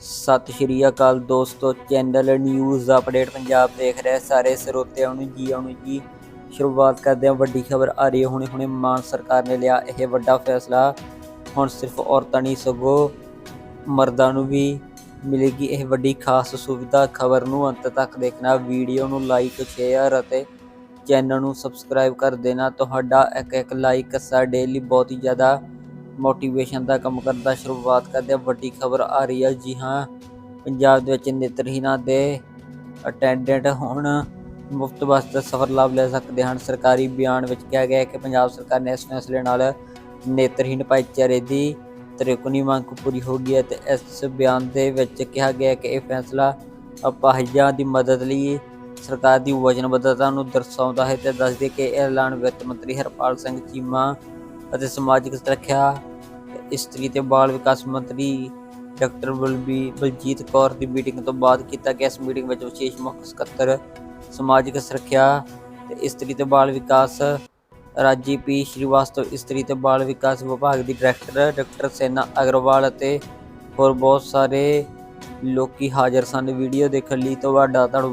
ਸਤਿ ਸ਼੍ਰੀ ਅਕਾਲ ਦੋਸਤੋ, channel news update Punjab ਦੇਖ ਰਹੇ ਸਾਰੇ ਸਰੋਤਿਆਂ ਨੂੰ ਜੀ, ਆਉਣ ਜੀ, ਸ਼ੁਰੂਆਤ ਕਰਦੇ ਹਾਂ। ਵੱਡੀ ਖਬਰ ਆ ਰਹੀ ਹੈ, ਹੁਣੇ ਹੁਣੇ ਮਾਨ ਸਰਕਾਰ ਨੇ ਲਿਆ ਇਹ ਵੱਡਾ ਫੈਸਲਾ। ਹੁਣ ਸਿਰਫ ਔਰਤਾਂ ਨਹੀਂ, ਸਗੋਂ ਮਰਦਾਂ ਨੂੰ ਵੀ ਮਿਲੇਗੀ ਇਹ ਵੱਡੀ ਖਾਸ ਸੁਵਿਧਾ। ਖਬਰ ਨੂੰ ਅੰਤ ਤੱਕ ਦੇਖਣਾ, ਵੀਡੀਓ ਨੂੰ ਲਾਈਕ ਸ਼ੇਅਰ ਅਤੇ ਚੈਨਲ ਨੂੰ ਸਬਸਕ੍ਰਾਈਬ ਕਰ ਦੇਣਾ। ਤੁਹਾਡਾ ਇੱਕ ਇੱਕ ਲਾਈਕ ਸਾਡੇ ਡੇਲੀ ਬਹੁਤ ਹੀ ਜ਼ਿਆਦਾ ਮੋਟੀਵੇਸ਼ਨ ਦਾ ਕੰਮ ਕਰਦਾ ਸ਼ੁਰੂਆਤ ਕਰਦੇ ਵੱਡੀ ਖਬਰ ਆ ਰਹੀ ਹੈ ਜੀ ਹਾਂ, ਪੰਜਾਬ ਦੇ ਵਿੱਚ ਨੇਤਰਹੀਣਾਂ ਦੇ ਅਟੈਂਡੈਂਟ ਹੁਣ ਮੁਫਤ ਬੱਸ ਦਾ ਸਫ਼ਰ ਲਾਭ ਲੈ ਸਕਦੇ ਹਨ। ਸਰਕਾਰੀ ਬਿਆਨ ਵਿੱਚ ਕਿਹਾ ਗਿਆ ਹੈ ਕਿ ਪੰਜਾਬ ਸਰਕਾਰ ਨੇ ਇਸ ਫੈਸਲੇ ਨਾਲ ਨੇਤਰਹੀਣ ਭਾਈਚਾਰੇ ਦੀ ਤ੍ਰਿਕੁਣੀ ਮੰਗ ਪੂਰੀ ਹੋ ਗਈ ਹੈ ਤੇ ਇਸ ਬਿਆਨ ਦੇ ਵਿੱਚ ਕਿਹਾ ਗਿਆ ਹੈ ਕਿ ਇਹ ਫੈਸਲਾ ਅਪਾਹਜਾਂ ਦੀ ਮਦਦ ਲਈ ਸਰਕਾਰ ਦੀ ਵਚਨਬੱਧਤਾ ਨੂੰ ਦਰਸਾਉਂਦਾ ਹੈ ਤੇ ਦੱਸਦੇ ਕਿ ਇਹ ਐਲਾਨ ਵਿੱਤ ਮੰਤਰੀ ਹਰਪਾਲ ਸਿੰਘ ਚੀਮਾ ਅਤੇ ਸਮਾਜਿਕ ਸੁਰੱਖਿਆ ਇਸਤਰੀ ਤੇ ਬਾਲ ਵਿਕਾਸ ਮੰਤਰੀ ਡਾਕਟਰ ਬਲਬੀ ਬਲਜੀਤ ਕੌਰ ਦੀ ਮੀਟਿੰਗ ਤੋਂ ਬਾਅਦ ਕੀਤਾ ਗਿਆ ਇਸ ਮੀਟਿੰਗ ਵਿੱਚ ਵਿਸ਼ੇਸ਼ ਮੁੱਖ ਸਕੱਤਰ, ਸਮਾਜਿਕ ਸੁਰੱਖਿਆ ਤੇ ਇਸਤਰੀ ਤੇ ਬਾਲ ਵਿਕਾਸ ਰਾਜੀ ਪੀ ਸ਼੍ਰੀਵਾਸਤਵ ਇਸਤਰੀ ਤੇ ਬਾਲ ਵਿਕਾਸ ਵਿਭਾਗ ਦੀ ਡਾਇਰੈਕਟਰ ਡਾਕਟਰ ਸੈਨਾ ਅਗਰਵਾਲ ਅਤੇ ਹੋਰ ਬਹੁਤ ਸਾਰੇ ਲੋਕੀ ਹਾਜ਼ਰ ਸਨ। ਵੀਡੀਓ ਦੇਖਣ ਲਈ ਤੁਹਾਡਾ ਧੰਨਵਾਦ।